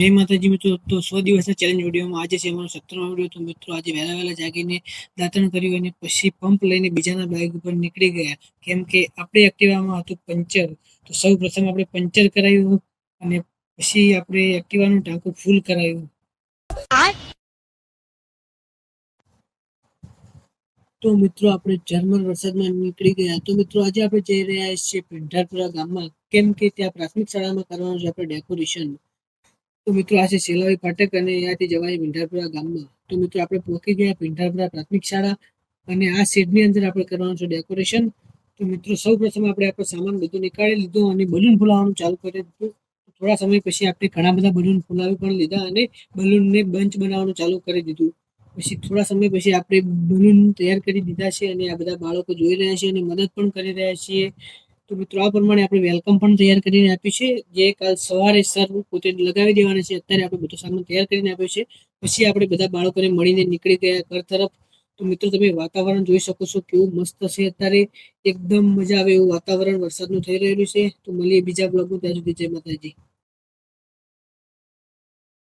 જય માતાજી મિત્રો, તો સો દિવસના ચેલેન્જ વિડીયોમાં આજે છે અમારો સત્તરમો વીડિયો તો મિત્રો, આજે વહેલા વહેલા જાગીને દાંતણ કર્યું અને પછી પંપ લઈને બીજાના બાઇક ઉપર નીકળી ગયા. કેમ કે આપણે એક્ટિવામાં હતું પંચર. તો સૌ પ્રથમ આપણે પંચર કરાવ્યું અને પછી આપણે એક્ટિવાનું ટાંકું ફૂલ કરાવ્યું તો મિત્રો, આપણે જર્મન વરસાદમાં નીકળી ગયા. તો મિત્રો, આજે આપણે જઈ રહ્યા છીએ પિંઢારપુરા ગામમાં. કેમ કે ત્યાં પ્રાથમિક શાળામાં કરવાનું છે આપણે ડેકોરેશન તો મિત્રો આ છે સેલાવી પાઠક અને અહીંયાથી જવાય પિંઢારપુરા ગામમાં. તો મિત્રો આપણે પહોંચી ગયા પિંઢારપુરા પ્રાથમિક શાળા અને આ શેડની અંદર આપણે કરવાનું છે ડેકોરેશન. તો મિત્રો સૌ પ્રથમ આપણે આપણો સામાન બધું નીકાળી લીધો અને બલૂન ફુલાવવાનું ચાલુ કરી દીધું. થોડા સમય પછી આપણે ઘણા બધા બલૂન ફુલાવી પણ લીધા અને બલૂનને બંચ બનાવવાનું ચાલુ કરી દીધું. પછી થોડા સમય પછી આપણે બલૂન તૈયાર કરી દીધા છે અને આ બધા બાળકો જોઈ રહ્યા છે અને મદદ પણ કરી રહ્યા છીએ. તો મિત્રો આ પ્રમાણે આપણે વેલકમ પણ તૈયાર કરીને આપ્યું છે. જે કાલ સવારે સર પોતે લગાવી દેવાના છે, અત્યારે આપણે બધો સામાન તૈયાર કરીને આપ્યો છે. પછી આપણે બધા બાળકોને મળીને નીકળી ગયા ઘર તરફ. તો મિત્રો તમે વાતાવરણ જોઈ શકો છો કેવું મસ્ત છે અત્યારે. એકદમ મજા આવે એવું વાતાવરણ વરસાદનું થઈ રહેલું છે. તો મળીએ બીજા બ્લોગમાં ત્યાં સુધી જય માતાજી.